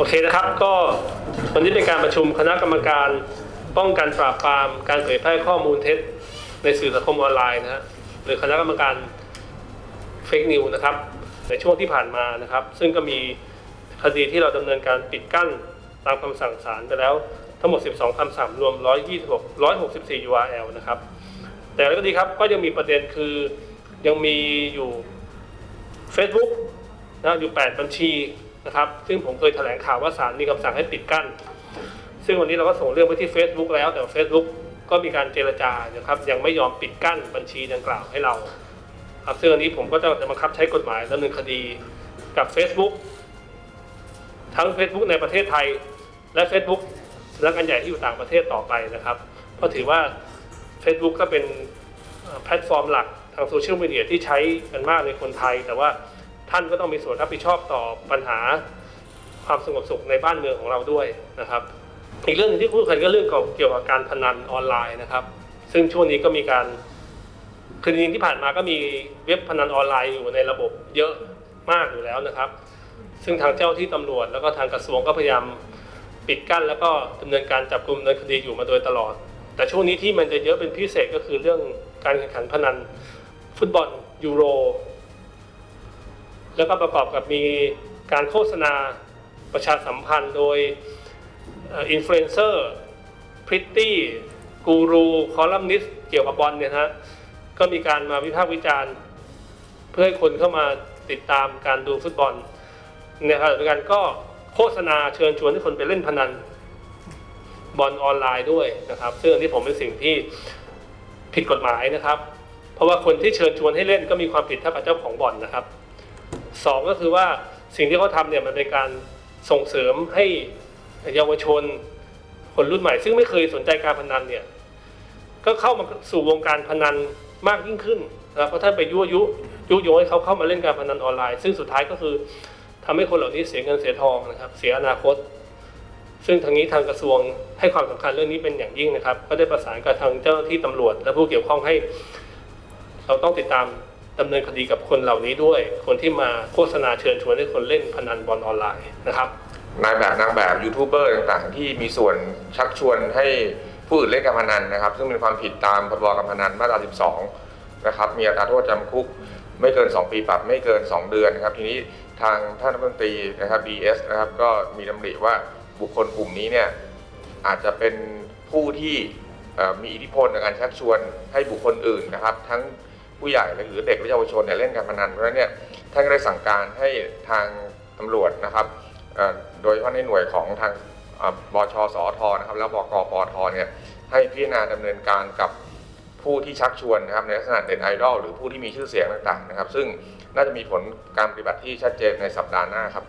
โอเคนะครับ ก็วันนี้เป็นการประชุมคณะกรรมการป้องกันปราบปรามการเผยแพร่ข้อมูลเท็จ ในสื่อสังคมออนไลน์นะฮะหรือคณะกรรมการเฟกนิวนะครับ ในช่วงที่ผ่านมานะครับ ซึ่งก็มีคดีที่เราดำเนินการปิดกั้นตามคำสั่งศาลไปแล้ว ทั้งหมด 12คำสั่งรวม 126 164 URL นะครับ แต่แล้วก็ดีครับก็ยังมีประเด็นคือยังมีอยู่ Facebook นะอยู่ 8 บัญชี นะครับ ซึ่งผมเคยแถลงข่าวว่าศาลมีคำสั่งให้ปิดกั้น ซึ่งวันนี้เราก็ส่งเรื่องไปที่ Facebook แล้ว แต่ Facebook ก็มีการเจรจานะครับ ยังไม่ยอมปิดกั้นบัญชีดังกล่าวให้เรา ครับซึ่งอันนี้ผมก็จะจะบังคับใช้กฎหมายดำเนินคดีกับ Facebook ทั้ง Facebook ในประเทศไทย และ Facebook สำนักงานใหญ่ที่อยู่ต่างประเทศต่อไปนะครับ เพราะถือว่า Facebook ก็เป็นแพลตฟอร์มหลักทางโซเชียลมีเดียที่ใช้กันมากในคนไทย แต่ว่า ท่านก็ต้องมีส่วนรับผิดชอบต่อปัญหาความสงบสุขในบ้านเมืองของเราด้วยนะครับ อีกเรื่องหนึงที่พูดกันก็เรื่องเกี่ยวกับการพนันออนไลน์นะครับ ซึ่งช่วงนี้ก็มีการคือจริงที่ผ่านมาก็มีเว็บพนันออนไลน์อยู่ในระบบเยอะมากอยู่แล้วนะครับ ซึ่งทางเจ้าที่ตำรวจแล้วก็ทางกระทรวงก็พยายามปิดกั้น แล้วก็ดำเนินการจับกลุ่มดำเนินคดีอยู่มาโดยตลอด แต่ช่วงนี้ที่มันจะเยอะเป็นพิเศษก็คือเรื่องการแข่งขันพนันฟุตบอลยูโร แล้วก็ประกอบกับมีการโฆษณาประชาสัมพันธ์โดยอินฟลูเอนเซอร์พริตตี้กูรูคอลัมนิสเกี่ยวกับบอลเนี่ยนะฮะก็มีการมาวิพากษ์วิจารณ์ เพื่อให้คนเข้ามาติดตามการดูฟุตบอลในขณะเดียกันก็โฆษณาเชิญชวนให้คนไปเล่นพนันบอลออนไลน์ด้วยนะครับ ซึ่งอันนี้ผมเป็นสิ่งที่ผิดกฎหมายนะครับ เพราะว่าคนที่เชิญชวนให้เล่นก็มีความผิดเท่ากับเจ้าของบ่อนนะครับ สองก็คือว่าสิ่งที่เขาทำเนี่ยมันเป็นการส่งเสริมให้เยาวชนคนรุ่นใหม่ ซึ่งไม่เคยสนใจการพนันเนี่ยก็เข้ามาสู่วงการพนันมากยิ่งขึ้นนะเพราะท่านไปยั่วยุยุโยงให้เขาเข้ามาเล่นการพนันออนไลน์ ซึ่งสุดท้ายก็คือทำให้คนเหล่านี้เสียเงินเสียทองนะครับเสียอนาคต ซึ่งทางนี้ทางกระทรวงให้ความสำคัญเรื่องนี้เป็นอย่างยิ่งนะครับ ก็ได้ประสานกับทางเจ้าหน้าที่ตำรวจ และผู้เกี่ยวข้องให้ เราต้องติดตาม ดำเนินคดีกับคนเหล่านี้ด้วย คนที่มาโฆษณาเชิญชวนให้คนเล่นพนันบอลออนไลน์นะครับนายแบบนางแบบยูทูบเบอร์ต่างๆ ที่มีส่วนชักชวนให้ผู้อื่นเล่นการพนันนะครับ ซึ่งเป็นความผิดตามพรบการพนันมาตรา 12 นะครับ มีอัตราโทษจำคุกไม่เกิน 2 ปีปรับไม่เกิน 2 เดือนนะครับ ทีนี้ทางท่านรัฐมนตรีนะครับ BS นะครับก็มีดำริว่าบุคคลกลุ่มนี้เนี่ยอาจจะเป็นผู้ที่มีอิทธิพลในการชักชวนให้บุคคลอื่นนะครับ ทั้ง ผู้ใหญ่หรือเด็กและเยาวชนเนี่ยเล่นการพนันเพราะฉะนั้นเนี่ยท่านก็ได้สั่งการให้ทางตำรวจนะครับโดยเฉพาะในหน่วยของทางบชสอทนะครับแล้วบกปอทเนี่ยให้พิจารณาดำเนินการกับผู้ที่ชักชวนนะครับในลักษณะเด่นไอดอลหรือผู้ที่มีชื่อเสียงต่างๆนะครับ ซึ่งน่าจะมีผลการปฏิบัติที่ชัดเจนในสัปดาห์หน้าครับ